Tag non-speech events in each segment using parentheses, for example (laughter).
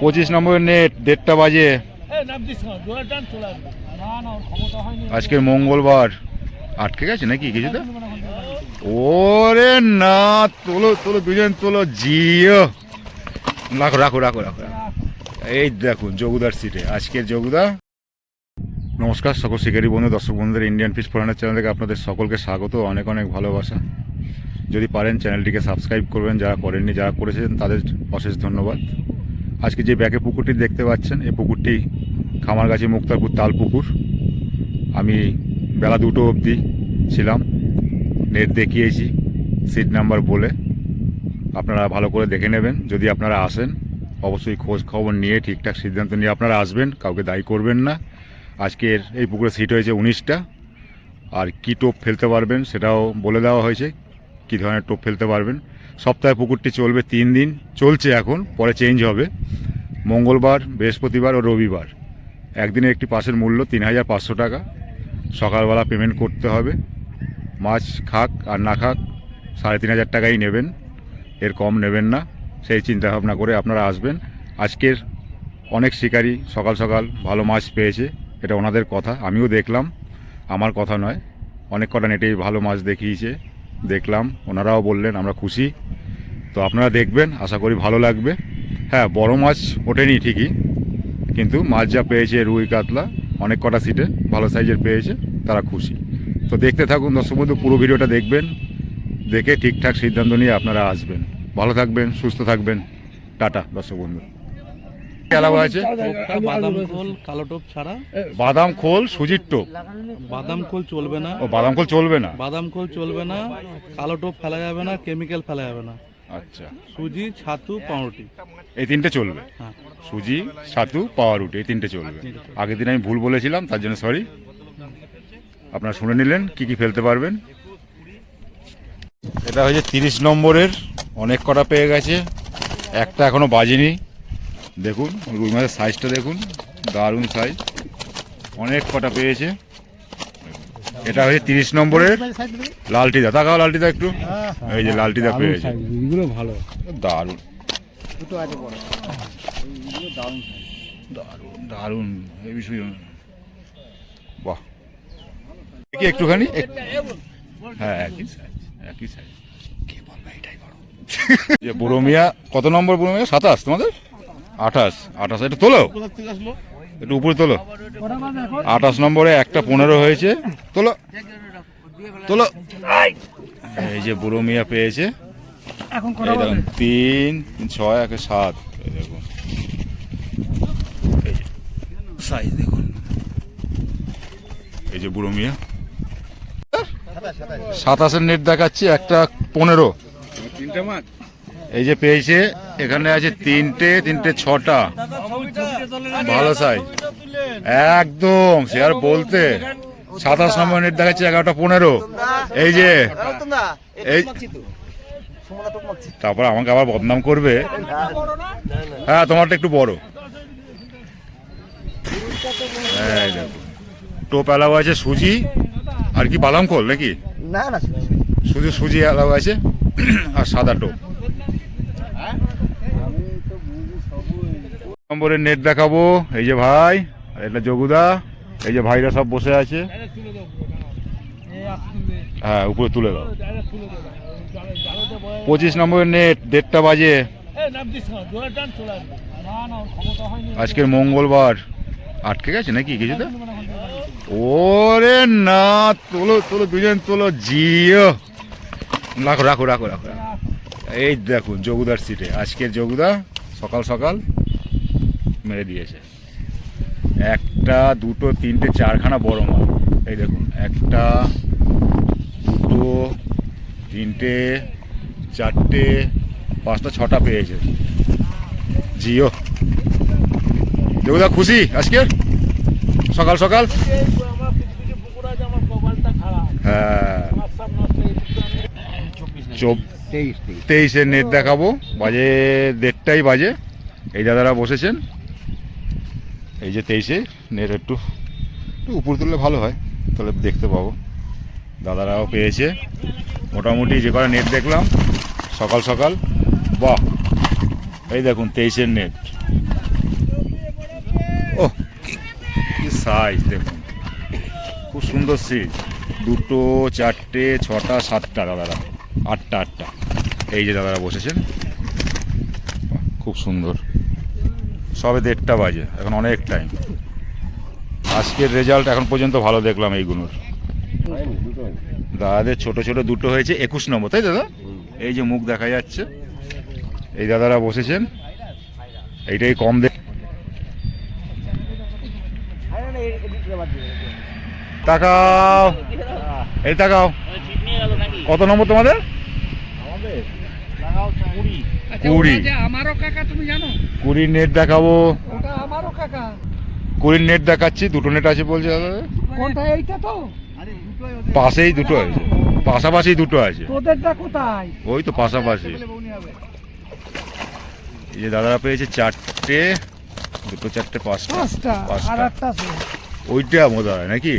পঁচিশ নম্বরের নেট দেড়টা বাজে। আজকের মঙ্গলবার। আটকে গেছে নাকি কিছুটা ওরে না তোলো তোলো দুজন তোলো জিও। রাখো রাখো রাখো রাখো। এই দেখুন যোগুদার সিটে আজকের যোগুদা নমস্কার সকল শিকারী বন্ধু দর্শক বন্ধুদের ইন্ডিয়ান ফিশ ফোরানের চ্যানেল থেকে আপনাদের সকলকে স্বাগত অনেক অনেক ভালোবাসা। যদি পারেন চ্যানেলটিকে সাবস্ক্রাইব করবেন, যারা করেননি, যারা করেছেন, তাদের অশেষ ধন্যবাদ। আজকে যে ব্যাকে পুকুরটি দেখতে পাচ্ছেন, এই পুকুরটি খামারগাছি মুক্তারপুর তাল পুকুর আমি বেলা দুটো অবধি ছিলাম, নেট দেখিয়েছি, সিট নাম্বার বলে। আপনারা ভালো করে দেখে নেবেন, যদি আপনারা আসেন, অবশ্যই খোঁজ খবর নিয়ে ঠিকঠাক সিদ্ধান্ত নিয়ে আপনারা আসবেন, কাউকে দায়ী করবেন না। আজকের এই পুকুরে সিট হয়েছে উনিশটা, আর কী টোপ ফেলতে পারবেন সেটাও বলে দেওয়া হয়েছে। কী ধরনের টোপ ফেলতে পারবেন। সপ্তাহে পুকুরটি চলবে তিন দিন, চলছে এখন, পরে চেঞ্জ হবে। মঙ্গলবার, বৃহস্পতিবার ও রবিবার। একদিনের একটি পাসের মূল্য তিন হাজার পাঁচশো টাকা। সকালবেলা পেমেন্ট করতে হবে। মাছ খাক আর না খাক, সাড়ে তিন হাজার টাকাই নেবেন। এর কম নেবেন না, সেই চিন্তা ভাবনা করে আপনারা আসবেন। আজকের অনেক শিকারি সকাল সকাল ভালো মাছ পেয়েছে, এটা ওনাদের কথা, আমিও দেখলাম। আমার কথা নয়, অনেক কটা নেটেই ভালো মাছ দেখিয়েছে। দেখলাম, ওনারাও বললেন, আমরা খুশি। তো আপনারা দেখবেন, আশা করি ভালো লাগবে। হ্যাঁ বড় মাছ ওঠেনি ঠিকই, কিন্তু মাছ যা পেয়েছে, রুই, কাতলা, অনেক কটা সিটে ভালো সাইজের পেয়েছে, তারা খুশি। তো দেখতে থাকুন, দর্শক বন্ধু, পুরো ভিডিওটা দেখবেন, দেখে ঠিকঠাক সিদ্ধান্ত নিয়ে আপনারা আসবেন। ভালো থাকবেন, সুস্থ থাকবেন। টাটা, দর্শক বন্ধু। এলাকা আছে বাদাম খোল কালো টোপ ছাড়া। বাদাম খোল সুজির টোপ। বাদাম খোল চলবে না। ও বাদাম খোল চলবে না। বাদাম খোল চলবে না কালো টোপ ফেলা যাবে না কেমিক্যাল ফেলা যাবে না। আচ্ছা। সুজি ছাতু পাউরুটি। এই তিনটে চলবে। হ্যাঁ। সুজি ছাতু পাওয়া রুটি এই তিনটে চলবে। আগের দিন আমি ভুল বলেছিলাম তার জন্য সরি আপনারা শুনে নিলেন কি কি ফেলতে পারবেন? এটা হয়েছে তিরিশ নম্বরের অনেক কটা পেয়ে গেছে। একটা এখনও বাজেনি। দেখুন রুই মাছের সাইজটা দেখুন দারুণ সাইজ অনেক কটা পেয়েছে। এটা হচ্ছে তিরিশ নম্বরের লালটিদা। তাকাও লালটিদা একটু। এই যে লালটিদা পেয়েছে। এগুলো ভালো। দারুণ। দারুণ দারুণ দারুণ। এই বিষয় বাহ। কি একটুখানি। হ্যাঁ একই সাইজ একই সাইজ কে বলবে এটাই বড়? (laughs) যে বুড়ো মিয়া কত নম্বর বুড়ো মিয়া? সাতাশ তোমাদের? আঠাশ আঠাশ এটা তোলো। একটু উপরে তোলো। আঠাশ নম্বরে একটা পনেরো হয়েছে তোলো। তোলো। এই যে বুড়ো মিয়া পেয়েছে। তিন তিন, ছয় একে সাত। দেখুন। এই সাইজ দেখুন। এই যে বুড়ো মিয়া। সাতাশের নেট দেখাচ্ছি একটা পনেরো। তিনটে মাছ? এই যে পেয়েছে এখানে আছে তিনটে তিনটে ছটা। ভালো সাইজ। একদম সে আর বলতে। সাতাশ নম্বর নেট দেখাচ্ছে এগারোটা পনেরো। এই যে এই তারপর আমাকে আবার বদনাম করবে। হ্যাঁ তোমারটা একটু বড়। টোপ এলাও আছে সুজি। আর কি বাদাম খোল নাকি? না না শুধু সুজি এলাও আছে। আর সাদা টোপ। নম্বরের নেট দেখাবো। এই যে ভাই, এটা যোগুদা এই যে ভাইরা সব বসে আছে। হ্যাঁ উপরে তুলে দাও। পঁচিশ নম্বরের নেট দেড়টা বাজে। আজকের মঙ্গলবার। আটকে গেছে নাকি কিছুটা? ওরে না, তোলো তোলো, দুজন তোলো, জিও। রাখো রাখো রাখো রাখো। এই দেখুন যোগুদার সিটে আজকের যোগুদা সকাল সকাল। মেরে দিয়েছে। একটা দুটো তিনটে চারখানা বড় মাল। এই দেখুন একটা দুটো তিনটে চারটে পাঁচটা ছটা পেয়েছে। জিও। যোগুদা খুশি? আজকে? সকাল সকাল? হ্যাঁ। তেইশে নেট দেখাবো। বাজে দেড়টাই বাজে। এই দাদারা বসেছেন। এই যে তেইশে, নেট একটু একটু উপর তুললে ভালো হয়, তাহলে দেখতে পাবো। দাদারাও পেয়েছে। মোটামুটি যে কটা নেট দেখলাম, সকাল সকাল, বাহ! এই দেখুন, তেইশের নেট। ও কি- সাইজ দেখুন। খুব সুন্দর সিজ দুটো, চারটে, ছটা, সাতটা দাদারা। আটটা আটটা। এই যে দাদারা বসেছেন। খুব সুন্দর। সবে দেড়টা বাজে এখন অনেক টাইম আজকের রেজাল্ট এখন পর্যন্ত ভালো দেখলাম এইগুলোর। দাদাদের ছোট ছোট দুটো হয়েছে একুশ নম্বর তাই দাদা? এই যে মুখ দেখা যাচ্ছে এই দাদারা বসেছেন এইটাই কম দেখ তাকাও এই তাকাও। কত নম্বর তোমাদের? কুড়ি। আমারও কাকা তুমি জানো? কুড়ির নেট দেখাবো। ওটা আমারও কাকা। কুড়ির নেট দেখাচ্ছি দুটো নেট আছে বলছে দাদা। কোনটা এইটা তো? পাশেই দুটো আছে। পাশাপাশি দুটো আছে। তোদেরটা কোথায়? ওই তো পাশাপাশি। এই যে দাদারা পেয়েছে চারটে দুটো চারটে পাঁচটা। ওইটা মজা হয় নাকি?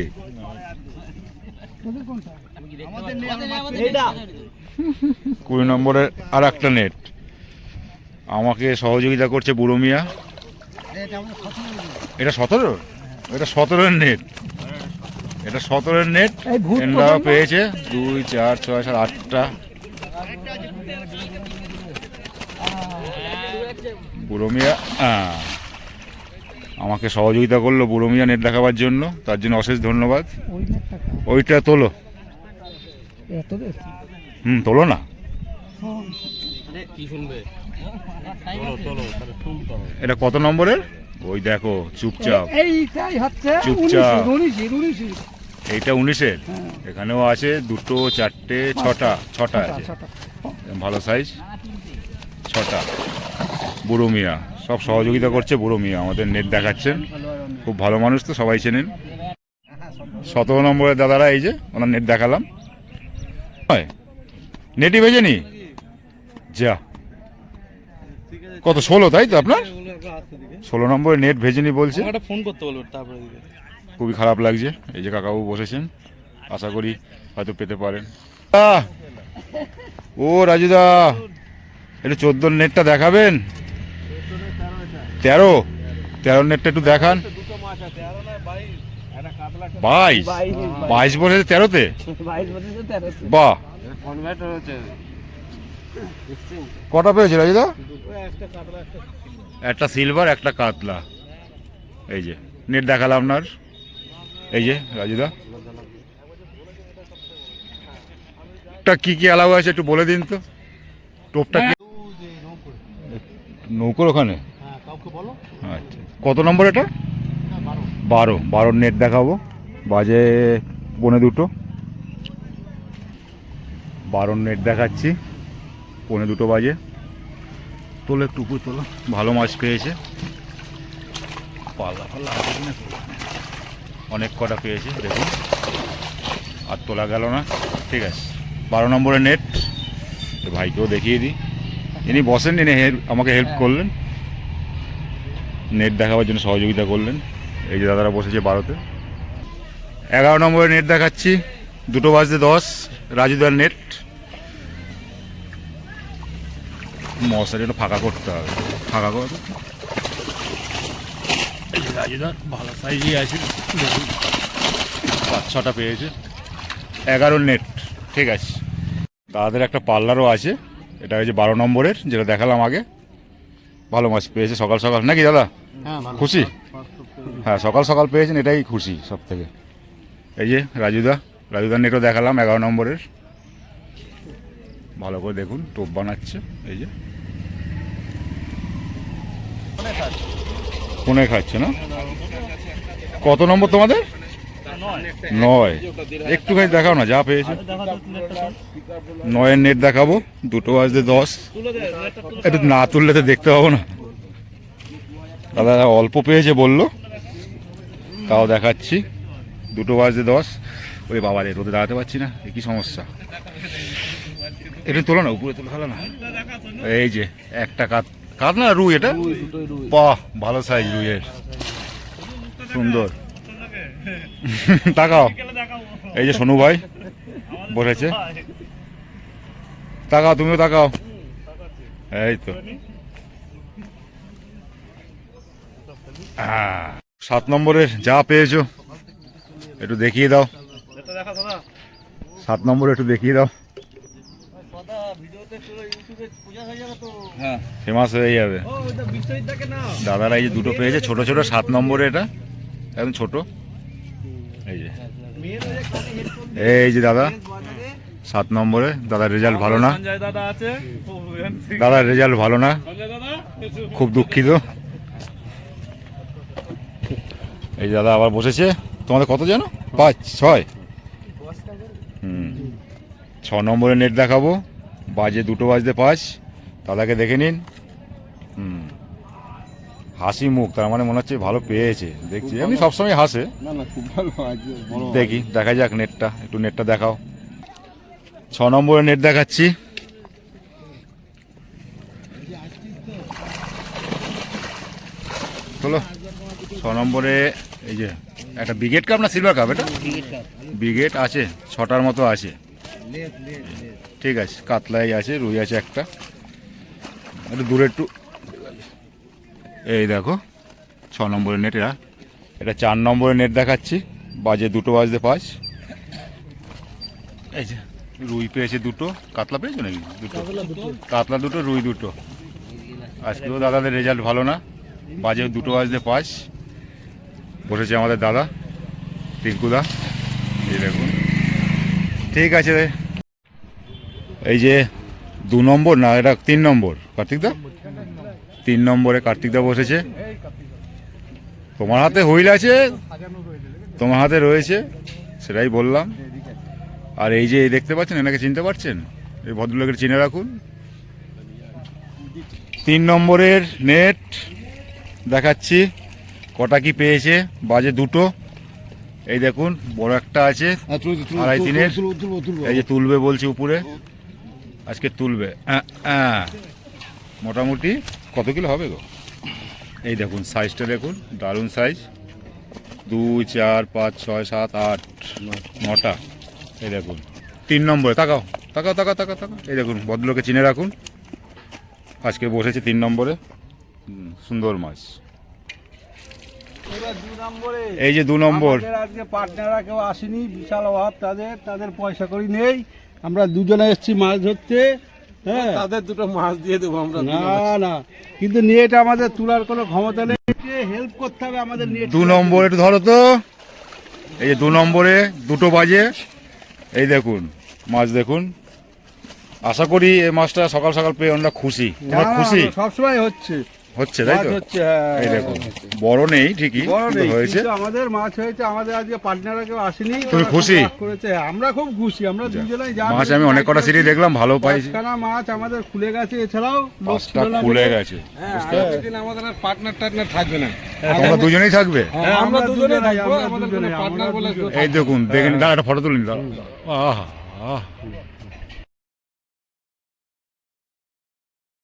কুড়ি নম্বরের আর একটা নেট আমাকে সহযোগিতা করছে বুড়ো মিয়া। এটা সতেরো? এটা সতেরোর নেট এটা সতেরোর নেট এনরাও পেয়েছে। দুই চার ছয় সাত আটটা। বুড়ো মিয়া আমাকে সহযোগিতা করল বুড়ো মিয়া নেট দেখাবার জন্য। তার জন্য অশেষ ধন্যবাদ? ওইটা তোলো। হুম তোলো না। এটা কত নম্বরের? ওই দেখো চুপচাপ। এইটাই হচ্ছে চুপচাপ। এইটা উনিশের? হ্যাঁ। এখানেও আছে দুটো চারটে ছটা ছটা আছে। ভালো সাইজ ছটা। বুড়ো মিয়া। সব সহযোগিতা করছে বুড়ো মিয়া। আমাদের নেট দেখাচ্ছেন। খুব ভালো মানুষ তো সবাই চেনেন। সতেরো নম্বরের দাদারা এই যে ওনার নেট দেখালাম। হয় নেটই বেজে নি? যা। কত ষোলো তাই তো আপনার? ষোলো নম্বরে নেট ভেজেনি বলছে। ফোন করতে বলব তারপরে খুবই খারাপ লাগছে। এই যে কাকাবু বসেছেন আশা করি হয়তো পেতে পারেন! ও রাজুদা একটু চোদ্দোর নেটটা দেখাবেন? তেরো? তেরো নেটটা একটু দেখান। বাইশ? বাইশ বসেছে তেরোতে? বাহ! কটা পেয়েছে রাজুদা একটা সিলভার একটা কাতলা। এই যে নেট দেখালাম আপনার। এই যে, রাজুদা। টা কি কি অ্যালাউ আছে একটু বলে দিন তো। টোপটা কি? নৌকোর ওখানে? আচ্ছা। কত নম্বর এটা? বারো। বারোর নেট দেখাবো। বাজে পনে দুটো। বারোর নেট দেখাচ্ছি। পনে দুটো বাজে। তোলো একটু উপরে তোলো। ভালো মাছ পেয়েছে। পাল্লা পাল্লা অনেক কটা পেয়েছে দেখুন। আর তোলা গেল না। ঠিক আছে। বারো নম্বরের নেট তো ভাইকেও দেখিয়ে দিই। ইনি বসেন ইনি হেল্প আমাকে হেল্প করলেন। নেট দেখাবার জন্য সহযোগিতা করলেন। এই যে দাদারা বসেছে বারোতে। এগারো নম্বরের নেট দেখাচ্ছি। দুটো বাজতে দশ। রাজুদার নেট মশারিটা ফাঁকা করতে হবে। ফাঁকা করে। রাজুদার ভালো সাইজই আছে। দেখুন। পাঁচ ছটা পেয়েছে। এগারো নেট ঠিক আছে। দাদাদের একটা পার্লারও আছে। এটা হচ্ছে বারো নম্বরের যেটা দেখালাম আগে। ভালো মাছ পেয়েছে সকাল সকাল। নাকি দাদা? খুশি? হ্যাঁ সকাল সকাল পেয়েছেন এটাই খুশি সব থেকে এই যে রাজুদা রাজুদার নেটও দেখালাম এগারো নম্বরের। ভালো করে দেখুন টোপ বানাচ্ছে এই যে। কোনে খাচ্ছে না? কত নম্বর তোমাদের? নয়। একটুখানি দেখাও না, যা পেয়েছে। নয়ের নেট দেখাবো, দুটো বাজতে দশ। একটু না তুললে তো দেখতে পাবো না। দাদা অল্প পেয়েছে বলল। তাও দেখাচ্ছি। দুটো বাজতে দশ। ওরে বাবা রে, রোদে দাঁড়াতে পারছি না। কি সমস্যা? এটা তোলো না, উপরে তোলো ভালো না। এই যে, একটা কাত কাত না রুই এটা? বাহ ভালো সাইজ রুইয়ের। সুন্দর। তাকাও। এই যে সোনু ভাই বসেছে। তাকাও তুমিও তাকাও। এই তো। আহ, সাত নম্বরের যা পেয়েছ একটু দেখিয়ে দাও। সাত নম্বরে একটু দেখিয়ে দাও। হ্যাঁ ফেমাস হয়ে যাবে। দাদারা এই যে দুটো পেয়েছে ছোট ছোট সাত নম্বরে এটা। একদম ছোট। এই যে। এই যে দাদা সাত নম্বরে। দাদার রেজাল্ট ভালো না। দাদা দাদার রেজাল্ট ভালো না। খুব দুঃখিত। এই যে দাদা আবার বসেছে। তোমাদের কত জানো? পাঁচ ছয়। হুম। ছ নম্বরে নেট দেখাবো। বাজে দুটো বাজতে পাঁচ দাদাকে দেখে নিন। হুম। হাসি মুখ তার মানে মনে হচ্ছে ভালো পেয়েছে দেখছি। এমনি সবসময় হাসে। না না খুব ভালো আছে বড় দেখি দেখা যাক নেটটা একটু নেটটা দেখাও। ছ নম্বরে নেট দেখাচ্ছি। চলো ছ নম্বরে এই যে একটা ব্রিগেড কাপ না সিলভার কাপ এটা? ব্রিগেড আছে ছটার মতো আছে। ঠিক আছে কাতলাই আছে রুই আছে একটা। একটু দূরে একটু। এই দেখো, ছ নম্বরের নেট এটা এটা চার নম্বরের নেট দেখাচ্ছি। বাজে দুটো বাজতে পাঁচ। এই যে, রুই পেয়েছে দুটো। কাতলা পেয়েছ নাকি? দুটো। কাতলা দুটো, রুই দুটো। আজকেও দাদাদের রেজাল্ট ভালো না। বাজে দুটো বাজতে পাঁচ। বসেছে আমাদের দাদা, টিঙ্কুদা। এই দেখুন ঠিক আছে। এই যে দু নম্বর না, এটা তিন নম্বর। কার্তিকদা তিন নম্বরে কার্তিকদা বসেছে। তোমার হাতে হুইল আছে, তোমার হাতে রয়েছে, সেটাই বললাম। আর এই যে দেখতে পাচ্ছেন, এনাকে চিনতে পারছেন? এই ভদ্রলোকের চিনে রাখুন। তিন নম্বরের নেট দেখাচ্ছি, কটা কি পেয়েছে, বাজে দুটো। এই দেখুন বড় একটা আছে আড়াই তিনের এই যে তুলবে বলছে উপরে আজকে তুলবে। মোটামুটি কত কিলো হবে গো? এই দেখুন সাইজটা দেখুন দারুণ সাইজ দুই চার পাঁচ ছয় সাত আট নটা। এই দেখুন তিন নম্বরে তাকাও তাকাও তাকাও তাকাও তাকাও। এই দেখুন ভদ্রলোকে চিনে রাখুন। আজকে বসেছে তিন নম্বরে। সুন্দর মাছ। এই যে দু নম্বর। আজকে পার্টনাররা কেউ আসেনি বিশাল অভাব তাদের তাদের পয়সা করি নেই। আমরা দুজনে এসেছি মাছ ধরতে হ্যাঁ। তাদের দুটো মাছ দিয়ে দেবো আমরা না না কিন্তু নেট আমাদের তোলার কোনো ক্ষমতা নেই। হেল্প করতে হবে আমাদের নেট দু নম্বর একটু ধরো তো। এই যে দু নম্বরে দুটো বাজে। এই দেখুন মাছ দেখুন। আশা করি এই মাছটা সকাল সকাল পেয়ে আমরা খুশি। তোমরা খুশি? সবসময় হচ্ছে। হচ্ছে তাই তো? হচ্ছে হ্যাঁ, এই হ্যাঁ, দেখুন হ্যাঁ। বড় নেই ঠিকই বড় নেই, হয়েছে। আমাদের মাছ হয়েছে আমাদের আজকে পার্টনাররা কেউ আসেনি তুমি খুশি? করেছে আমরা খুব খুশি আমরা দুজনেই যা মাছ আমি অনেক কটা সিটি দেখলাম ভালো পাইছি পাঁচখানা মাছ আমাদের খুলে গেছে এছাড়াও পাঁচটা খুলে গেছে। হ্যাঁ পারছ? আমাদের পার্টনার টার্টনার থাকবে না। তোমরা দুজনেই থাকবে? হ্যাঁ, আমরা দুজনেই দুজনেই, থাকব আমাদের পার্টনার বলে এই দেখুন দেখেন দাঁড়া একটা ফটো তুলিনি দাঁড়া। আহ আহ।